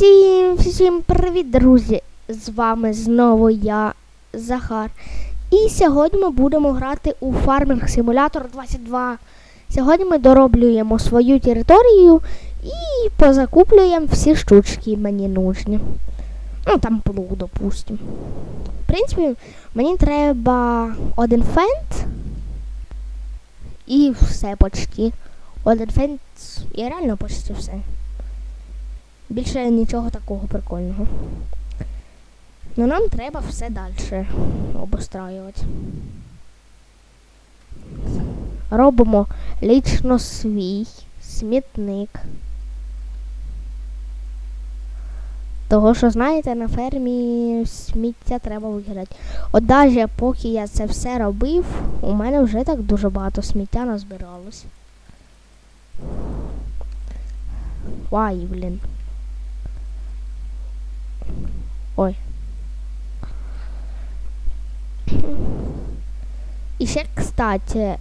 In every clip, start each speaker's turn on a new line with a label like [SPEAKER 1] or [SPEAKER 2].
[SPEAKER 1] Всім всім привіт, друзі! З вами знову я, Захар. І сьогодні ми будемо грати у Farming Simulator 22. Сьогодні ми дороблюємо свою територію і позакуплюємо всі штучки мені нужні. Ну, там плуг, допустим. В принципі, мені треба один фент і все почти. Один фент і реально почти все. Більше нічого такого прикольного. Ну нам треба все далі обустраювати. Робимо лічно свій смітник. Того, що знаєте, на фермі сміття треба викидати. От даже поки я це все робив, у мене вже так дуже багато сміття назбиралось. Вай, блін. Ой. І ще, кстати,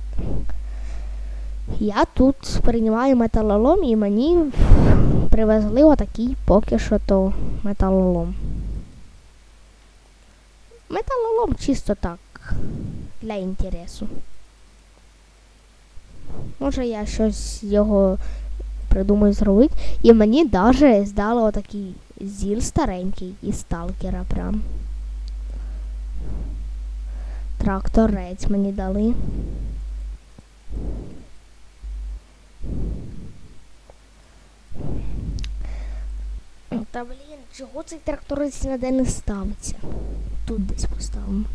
[SPEAKER 1] я тут приймаю металолом і мені привезли отакий поки що то металолом. Металолом чисто так, для інтересу. Може я щось його придумаю зробити. І мені даже здали отакий зіл старенький із сталкера прям. Тракторець мені дали. Та блін, чого цей тракторець ніде не ставиться? Тут десь поставимо.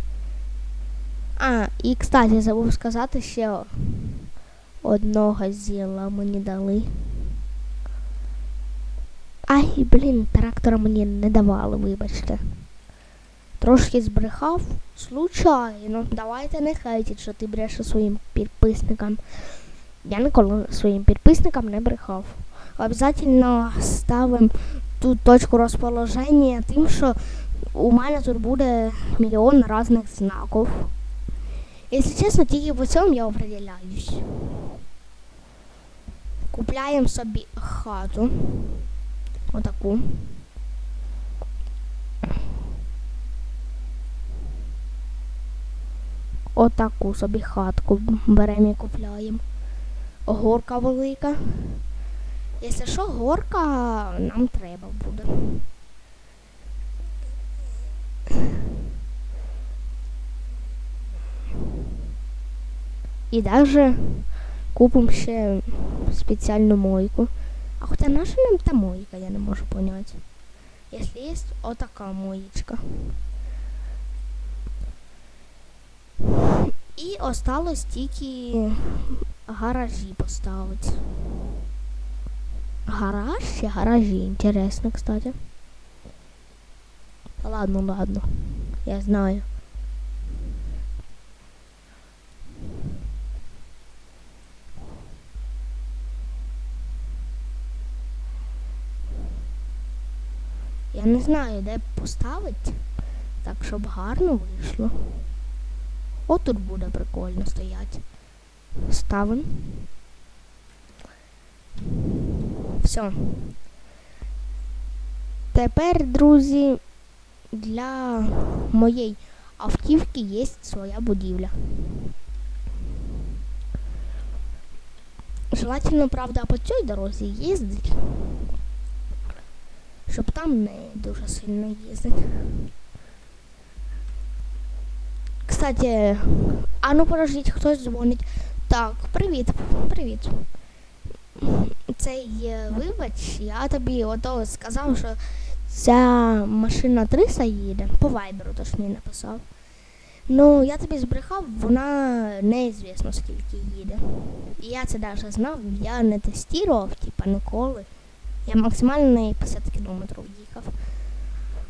[SPEAKER 1] А, і кстати, забув сказати ще одного зіла мені дали. Ай, блін, трактора мені не давали, вибачте. Трошки збрехав. Случайно. Давайте не хейтіть, що ти брешеш своїм підписникам. Я ніколи своїм підписникам не брехав. Обязательно ставимо тут точку розположення тим, що у мене тут буде мільйон різних знаків. Якщо чесно, тільки по цьому я определяюсь. Купляємо собі хату. Отаку. Отаку собі хатку беремо і купляємо. Горка велика. Якщо що, горка нам треба буде. І навіть купимо ще спеціальну мойку. А хоча наша нам та мойка, я не можу поняти. Якщо є отака моєчка. І осталось тільки гаражі поставити. Гараж чи гаражі? Інтересно, кстати. Ладно, ладно. Я знаю. Я не знаю, де поставити, так, щоб гарно вийшло. От тут буде прикольно стояти. Ставимо. Все. Тепер, друзі, для моєї автівки є своя будівля. Желательно, правда, по цій дорозі їздить щоб там не дуже сильно їздити. Кстати, а ну подождіть, хтось дзвонить. Так, привіт, привіт. Цей вибач, я тобі ото сказав, що ця машина 300 їде, по вайберу точніше написав. Ну, я тобі збрехав, вона неізвісно скільки їде. І я це навіть знав, я не тестував, типа ніколи. Я максимально 50 кілометрів їхав.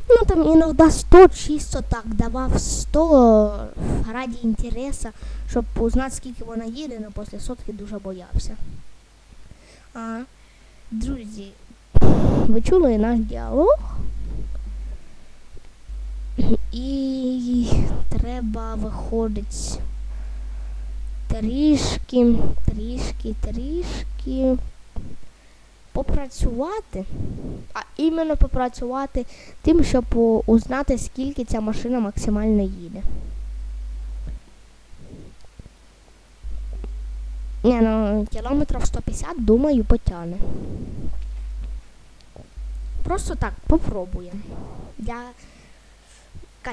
[SPEAKER 1] Ну там іноді 100 чисто так давав 100 раді інтересу, щоб узнати, скільки вона їде, але після сотки дуже боявся. А, друзі, ви чули наш діалог? І треба виходить трішки, трішки, трішки попрацювати, а іменно попрацювати тим, щоб узнати, скільки ця машина максимально їде. Ні, ну кілометрів 150, думаю, потягне. Просто так, попробуємо. Я,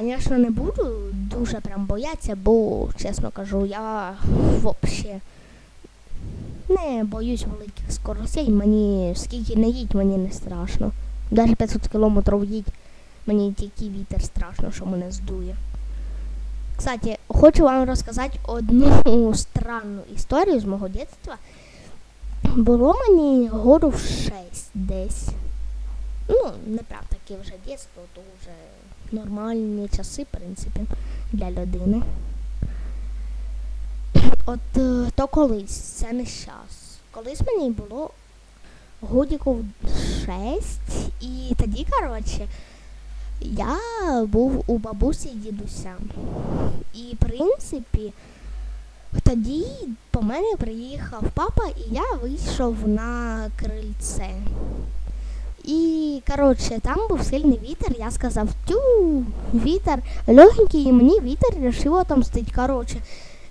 [SPEAKER 1] звісно, не буду дуже прям боятися, бо, чесно кажу, я взагалі не боюсь великих скоростей. Мені скільки не їдь, мені не страшно. Навіть 500 кілометрів їдь, мені тільки вітер страшно, що мене здує. Кстати, хочу вам розказати одну странну історію з мого дитинства. Було мені году в 6 десь. Ну, не прям таке вже дитинство, то вже нормальні часи, в принципі, для людини. От е, то колись, це не щас. Колись мені було годіків 6, і тоді, коротше, я був у бабусі і дідуся. І, в принципі, тоді по мене приїхав папа, і я вийшов на крильце. І, коротше, там був сильний вітер, я сказав, тю, вітер легенький, і мені вітер вирішив отомстить. Коротше,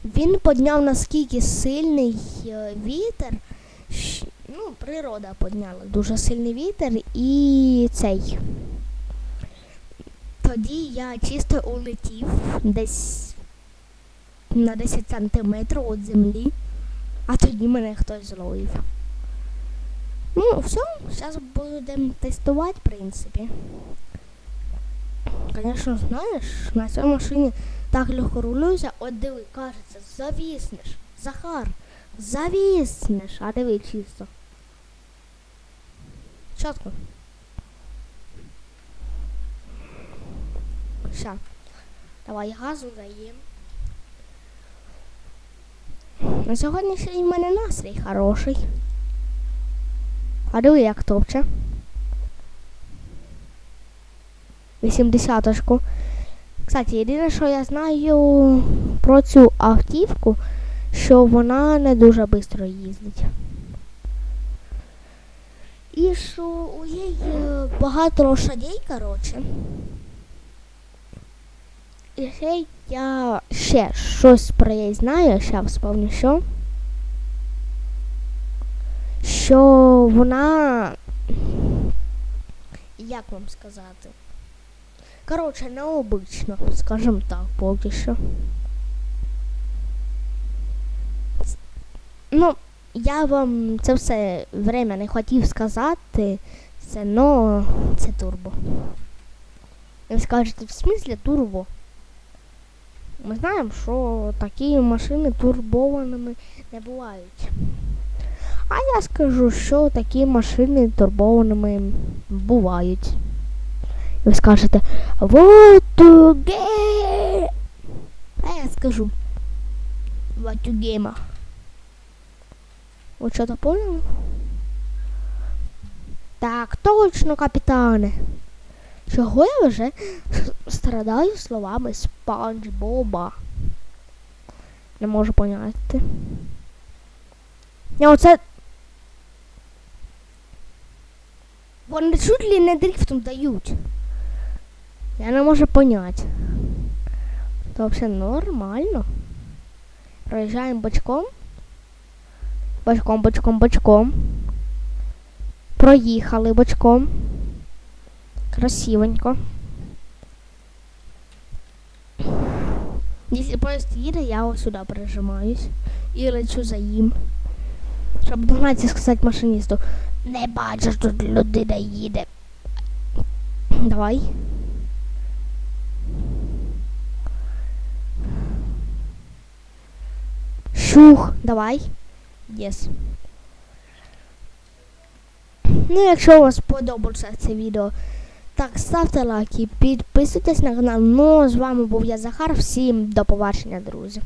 [SPEAKER 1] він підняв наскільки сильний е, вітер. Ну, природа підняла дуже сильний вітер і цей. Тоді я чисто улетів десь на 10 сантиметрів від землі, а тоді мене хтось зловив. Ну, все, зараз будемо тестувати, в принципі. Звісно, знаєш, на цій машині так легко рулюся, от диви, кажеться, завіснеш. Захар, завіснеш, а диви чисто. Чітко. Ща. Давай газу даємо. На сьогоднішній в мене настрій хороший. А диви як топче. 80-очку. Кстати, єдине, що я знаю про цю автівку, що вона не дуже швидко їздить. І що у її багато лошадей, коротше. І ще я ще щось про неї знаю, ще вспомню що. Що вона. Як вам сказати? Коротше, необично, скажем так, поки що. Ну, я вам це все время не хотів сказати, це, но це турбо. Ви скажете, в смислі турбо? Ми знаємо, що такі машини турбованими не бувають. А я скажу, що такі машини турбованими бувають. Ви скажете What to get? А я скажу What to game? Ви що-то поняли? Так, точно, капітане. Чого я вже страдаю словами Спанч Боба? Не можу поняти. Я оце. Вони чуть ли не дрифтом дають. Я не можу поняти. То взагалі нормально. Проїжджаємо бочком. Бочком, бочком, бочком. Проїхали бочком. Красивенько. Якщо поїзд їде, я ось сюди прижимаюсь і лечу за їм. Щоб догнати сказати машиністу. Не бачиш, тут людина їде. Давай. Шух, давай. Єс. Ну, якщо вам сподобалося це відео, так ставте лайки, підписуйтесь на канал. Ну, з вами був я Захар. Всім до побачення, друзі.